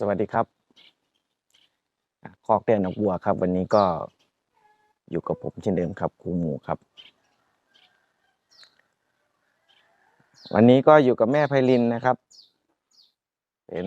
สวัสดีครับคอกเตี้ยนกบัวครับ วันนี้ก็อยู่กับผมเช่นเดิมครับครูหมูครับ วันนี้ก็อยู่กับแม่ไพลินนะครับ เป็น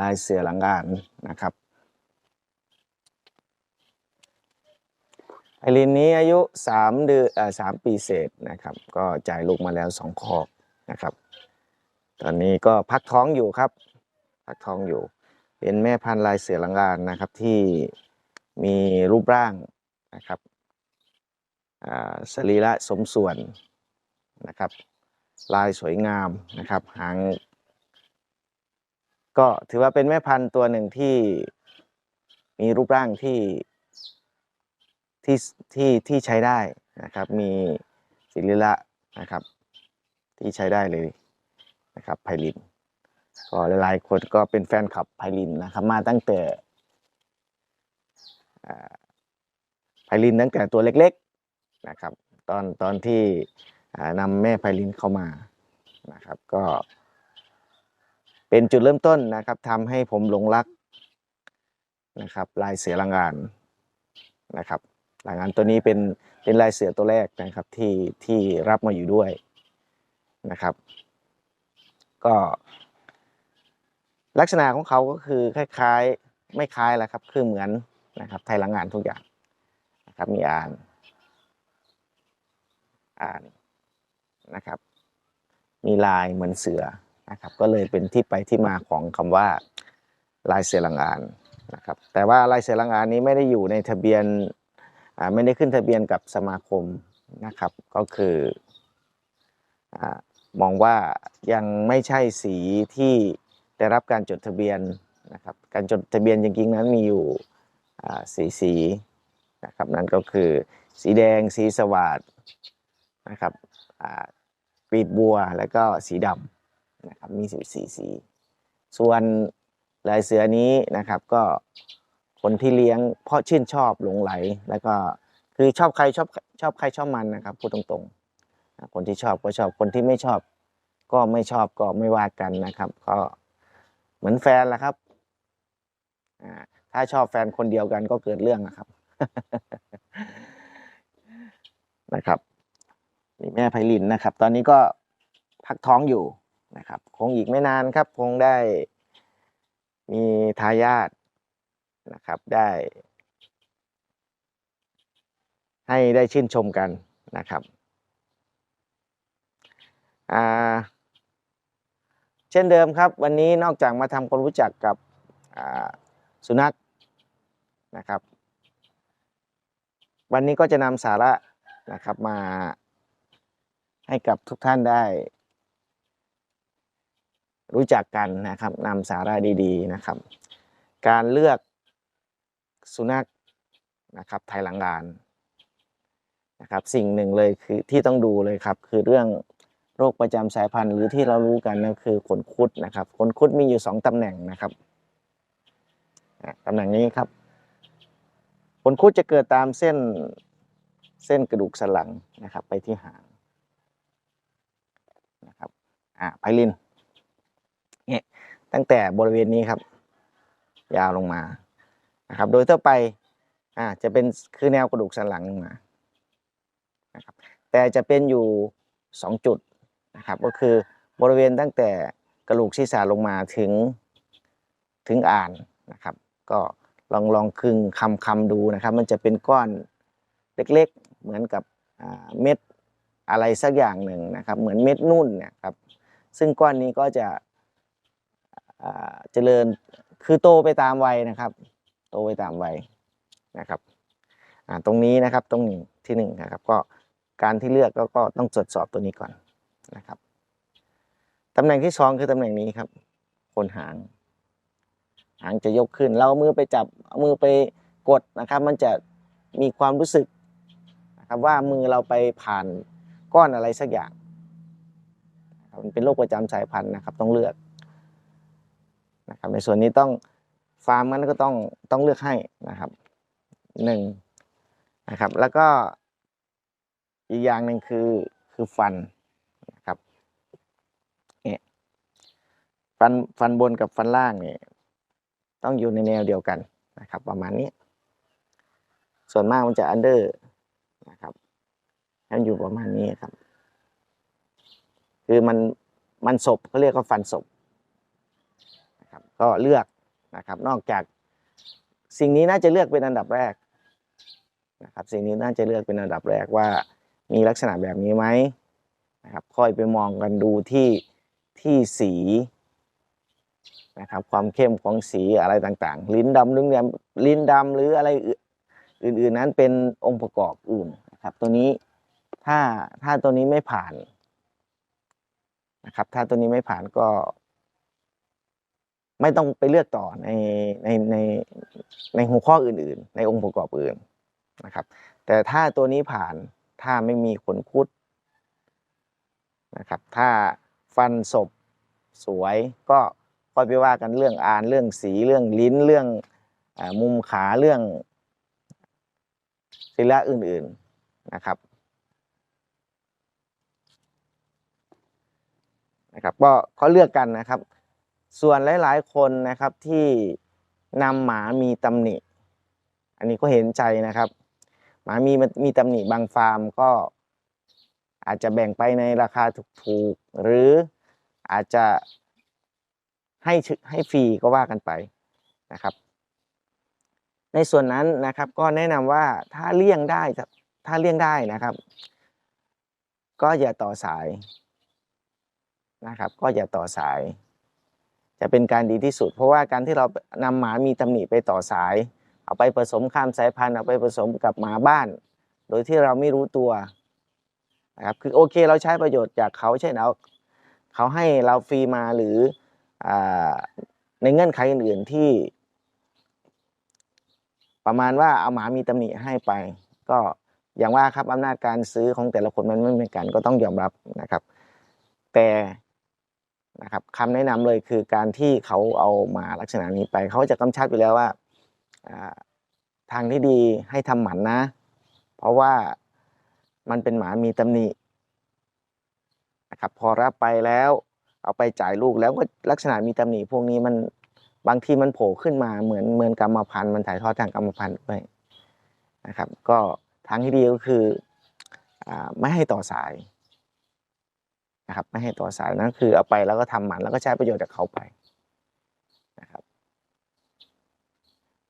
ลายเสือหลังงานนะครับไพลินนี้อายุสามเดือนสามปีเศษนะครับ ก็จ่ายลูกมาแล้วสองคอกนะครับ ตอนนี้ก็พักท้องอยู่ครับ พักทองอยู่ เป็นแม่พันธุ์ลายเสือลังกานนะครับที่มีรูปร่างนะครับอ่าสรีระสมส่วนนะครับ ลายสวยงามนะครับ หาง ก็ถือว่าเป็นแม่พันธุ์ตัวหนึ่งที่มีรูปร่างที่ที่ที่ที่ใช้ได้นะครับ มีศิริระนะครับ ที่ใช้ได้เลยนะครับไพลิน ก็หลายๆคนก็เป็นแฟนคลับไพลินนะครับ มาตั้งแต่ไพลินตั้งแต่ตัวเล็กๆนะครับ ตอนตอนที่อ่านำแม่ไพลินเข้ามานะครับ ก็เป็นจุดเริ่มต้นนะครับทำให้ผมหลงรักนะครับ ลายเสือลังงานนะครับลังงานตัวนี้เป็นเป็นลายเสือตัวแรกนะครับที่ที่รับมาอยู่ด้วยนะครับ ก็ ลักษณะของเขาก็คือคล้ายๆ ไม่คล้ายแหละครับ คือเหมือนนะครับ ไทยลังงานทุกอย่างนะครับ มีอ่านอ่านนะครับ มีลายเหมือนเสือนะครับ ก็เลยเป็นที่ไปที่มาของคำว่าลายเสือลังงานนะครับ แต่ว่าลายเสือลังงานนี้ไม่ได้อยู่ในทะเบียนอ่าไม่ได้ขึ้นทะเบียนกับสมาคมนะครับ ก็คืออ่ามองว่ายังไม่ใช่สีที่ ได้รับการจดทะเบียนนะครับการจดทะเบียนจริงๆนั้นมีอยู่สีสีนะครับนั่นก็คือสีแดงสีสวัสดนะครับปีดบัวแล้วก็สีดำนะครับมีสีสีสี ส่วนลายเสือนี้นะครับก็คนที่เลี้ยงเพราะชื่นชอบหลงไหล แล้วก็คือชอบใครชอบชอบใครชอบมันนะครับพูดตรงๆ คนที่ชอบก็ชอบคนที่ไม่ชอบก็ไม่ชอบก็ไม่ว่ากันนะครับ ก็ เหมือนแฟนแหละครับถ้าชอบแฟนคนเดียวกันก็เกิดเรื่องนะครับ นะครับนี่แม่ไพลินนะครับ ตอนนี้ก็พักท้องอยู่นะครับ คงอีกไม่นานครับ คงได้มีทายาทนะครับ ได้ ให้ได้ชื่นชมกันนะครับ อ่า เช่นเดิมครับ วันนี้นอกจากมาทำความรู้จักกับสุนัขนะครับ วันนี้ก็จะนำสาระนะครับมาให้กับทุกท่านได้ รู้จักกันนะครับนำสาระดีๆนะครับ การเลือกสุนัขนะครับไทยหลังงานนะครับ สิ่งหนึ่งเลยคือที่ต้องดูเลยครับ คือเรื่อง โรคประจำสายพันธุ์หรือที่เรารู้กันก็คือขนคุดนะครับ ขนคุดมีอยู่สองตำแหน่งนะครับอะตำแหน่งนี้ครับ ขนคุดจะเกิดตามเส้นเส้นกระดูกสันหลังนะครับ ไปที่หางนะครับอ่าไพลินเนี่ยตั้งแต่บริเวณนี้ครับ ยาวลงมานะครับ โดยทั่วไปอ่าจะเป็นคือแนวกระดูกสันหลังลงมานะครับแต่จะเป็นอยู่สองจุด นะครับ ก็คือบริเวณตั้งแต่กระโหลกศีรษะลงมาถึงถึงอ่านนะครับ ก็ลองลองคึงคำคำดูนะครับ มันจะเป็นก้อนเล็กๆ เหมือนกับเม็ดอะไรสักอย่างหนึ่งนะครับ เหมือนเม็ดนุ่นเนะครับ ซึ่งก้อนนี้ก็จะเจริญคือโตไปตามวัยนะครับ โตไปตามวัยนะครับตรงนี้นะครับตรงนี้ที่หนึ่งนะครับ ก็การที่เลือกก็ต้องตรวจสอบตัวนี้ก่อน นะครับตำแหน่งที่สองคือตำแหน่งนี้ครับคนหาง หางจะยกขึ้น เราเอามือไปจับเอามือไปกดนะครับ มันจะมีความรู้สึกนะครับว่ามือเราไปผ่านก้อนอะไรสักอย่างมันเป็นโรคประจำสายพันธุ์นะครับ ต้องเลือกนะครับในส่วนนี้ต้องฟาร์มมันก็ต้องต้องเลือกให้นะครับหนึ่งนะครับ แล้วก็อีกอย่างหนึ่งคือคือฟันนะครับเนี่ย ฟันฟันบนกับฟันล่างเนี่ยต้องอยู่ในแนวเดียวกันนะครับ ประมาณนี้ ส่วนมากมันจะอันเดอร์นะครับมันอยู่ประมาณนี้ครับ คือมันมันศพเขาเรียกว่าฟันศพนะครับ ก็เลือกนะครับ นอกจากสิ่งนี้น่าจะเลือกเป็นอันดับแรกนะครับ สิ่งนี้น่าจะเลือกเป็นอันดับแรกว่ามีลักษณะแบบนี้ไหมนะครับ ค่อยไปมองกันดูที่ที่สี นะครับความเข้มของสีอะไรต่างๆ ลิ้นดำลิ้นแดงลิ้นดำหรืออะไรอื่นๆนั้นเป็นองค์ประกอบอื่นนะครับ ตัวนี้ถ้าถ้าตัวนี้ไม่ผ่านนะครับ ถ้าตัวนี้ไม่ผ่านก็ ไม่ต้องไปเลือกต่อในในในในหัวข้ออื่น ๆ ในองค์ประกอบอื่นนะครับ แต่ถ้าตัวนี้ผ่านถ้าไม่มีขนคุดนะครับ ถ้าฟันศพสวยก็ ค่อยไปว่ากันเรื่องอ่านเรื่องสีเรื่องลิ้นเรื่องอมุมขาเรื่องศิละอื่นๆนะครับนะครับก็เขาเลือกกันนะครับ ส่วนหลายๆคนนะครับที่นำหมามีตำหนิ อันนี้ก็เห็นใจนะครับ หมามีมีตำหนิบางฟาร์มก็อาจจะแบ่งไปในราคาถูกๆ หรืออาจจะ ให้ให้ฟรีก็ว่ากันไปนะครับ ในส่วนนั้นนะครับก็แนะนำว่าถ้าเลี่ยงได้ถ้าเลี่ยงได้นะครับ ก็อย่าต่อสายนะครับ ก็อย่าต่อสาย จะเป็นการดีที่สุด เพราะว่าการที่เรานำหมามีตำหนิไปต่อสาย เอาไปผสมข้ามสายพันธุ์เอาไปผสมกับหมาบ้าน โดยที่เราไม่รู้ตัวนะครับคือโอเคเราใช้ประโยชน์จากเขาเช่นเอาเขาให้เราฟรีมาหรือ ในเงื่อนไขอื่นๆที่ ประมาณว่าเอาหมามีตำหนิให้ไป ก็อย่างว่าครับอำนาจการซื้อของแต่ละคนมันไม่เหมือนกันก็ต้องยอมรับนะครับ แต่นะครับคำแนะนำเลยคือการที่เขาเอามาลักษณะนี้ไป เขาจะกำชับอยู่แล้วว่าทางที่ดีให้ทำหมันนะ เพราะว่ามันเป็นหมามีตำหนินะครับพอรับไปแล้ว เอาไปจ่ายลูกแล้วก็ลักษณะมีตำหนิพวกนี้มันบางทีมันโผล่ขึ้นมาเหมือนเหมือนกรรมพันธุ์มันถ่ายทอดทางกรรมพันธุ์ด้วยนะครับ ก็ทางที่ดีก็คืออไม่ให้ต่อสายนะครับไม่ให้ต่อสายนั่นคือเอาไปแล้วก็ทำหมันแล้วก็ใช้ประโยชน์จากเขาไปนะครับ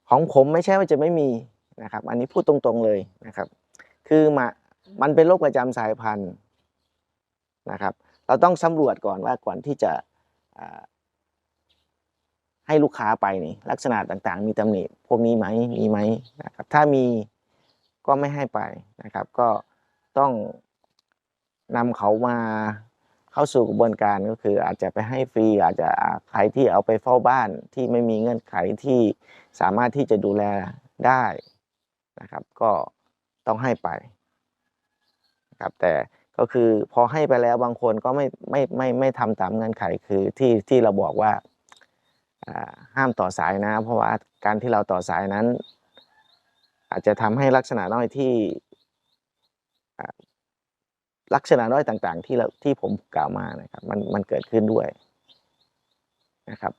ของผมไม่ใช่ว่าจะไม่มีนะครับ อันนี้พูดตรงๆเลยนะครับ คือมามันเป็นโรคประจำสายพันธุ์นะครับ เราต้องสำรวจก่อนว่าก่อนที่จะให้ลูกค้าไปนี่ลักษณะต่างๆ มีตำหนิพวกนี้ไหมมีไหมนะครับถ้ามีก็ไม่ให้ไปนะครับ ก็ต้องนำเขามาเข้าสู่กระบวนการก็คือ อาจจะไปให้ฟรีอาจจะใครที่เอาไปเฝ้าบ้านที่ไม่มีเงื่อนไขที่สามารถที่จะดูแลได้นะครับ ก็ต้องให้ไปครับแต่ ก็คือพอให้ไปแล้วบางคนก็ไม่ไม่ไม่ไม่ทำตามเงื่อนไขคือที่ที่เราบอกว่าห้ามต่อสายนะ เพราะว่าการที่เราต่อสายนั้น อาจจะทำให้ลักษณะน้อยที่ลักษณะน้อยต่างๆ ที่เราที่ผมกล่าวมานะครับมันมันเกิดขึ้นด้วยนะครับ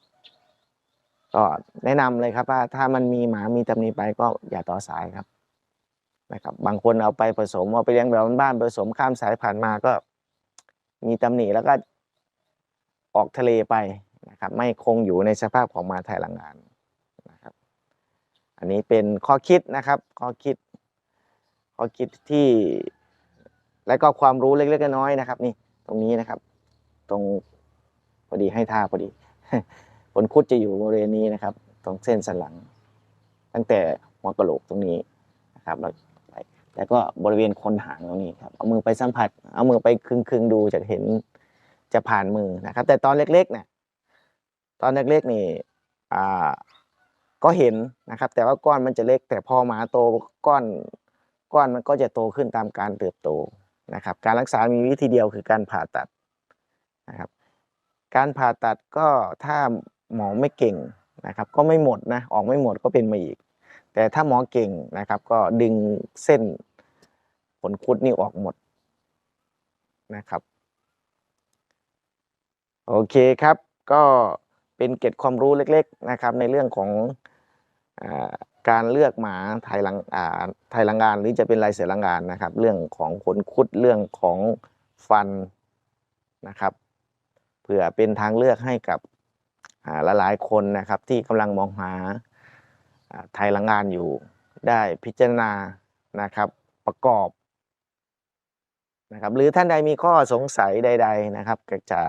ก็แนะนำเลยครับว่าถ้ามันมีหมามีตำหนิไปก็อย่าต่อสายครับ นะครับบางคนเอาไปผสมเอาไปเลี้ยงแบบบ้านผสมข้ามสายพันธุ์มาก็ มีตำหนิแล้วก็ออกทะเลไปนะครับ ไม่คงอยู่ในสภาพของมาไทยหลังงานนะครับ อันนี้เป็นข้อคิดนะครับข้อคิดข้อคิดที่และก็ความรู้เล็กๆน้อยๆนะครับ นี่ตรงนี้นะครับ ตรงพอดีให้ท่าพอดีผลคุดจะอยู่บริเวณนี้นะครับ ตรงเส้นสันหลัง ตั้งแต่หัวกะโหลกตรงนี้นะครับ แล้วก็บริเวณคนหางตรงนี้ครับเอามือไปสัมผัส เอามือไปคึงคึงดูจะเห็นจะผ่านมือนะครับ แต่ตอนเล็กๆเนี่ยตอนเล็กๆนี่อ่าก็เห็นนะครับ แต่ว่าก้อนมันจะเล็ก แต่พอหมาโตก้อนก้อนมันก็จะโตขึ้นตามการเติบโตนะครับ การรักษามีวิธีเดียวคือการผ่าตัดนะครับ การผ่าตัดก็ถ้าหมอไม่เก่งนะครับ ก็ไม่หมดนะออกไม่หมดก็เป็นมาอีก แต่ถ้าหมอเก่งนะครับ ก็ดึงเส้น ผลคุดนี่ออกหมดนะครับ โอเคครับ ก็เป็นเก็ดความรู้เล็ก ๆนะครับ ในเรื่องของอการเลือกหมาไทยลังไทยลังงานหรือจะเป็นลายเสือลังงานนะครับ เรื่องของขนคุดเรื่องของฟันนะครับเผื่อเป็นทางเลือกให้กับหลายๆคนนะครับที่กำลังมองหาอ่าไทยลังงานอยู่ได้พิจารณานะครับ ประกอบ นะครับหรือท่านใดมีข้อสงสัยใด ๆนะครับก็จะ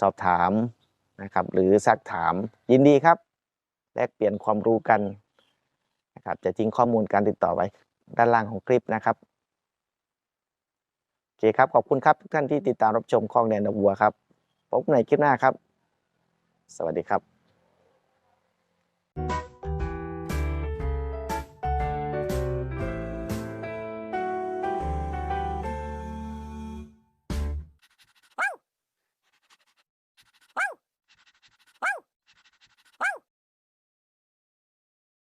สอบถามนะครับหรือซักถามยินดีครับ แลกเปลี่ยนความรู้กันนะครับจะทิ้งข้อมูลการติดต่อไว้ด้านล่างของคลิปนะครับโอเคครับขอบคุณครับทุกท่านที่ติดตามรับชมคลองแดนดอกบัวครับพบในคลิปหน้าครับ สวัสดีครับ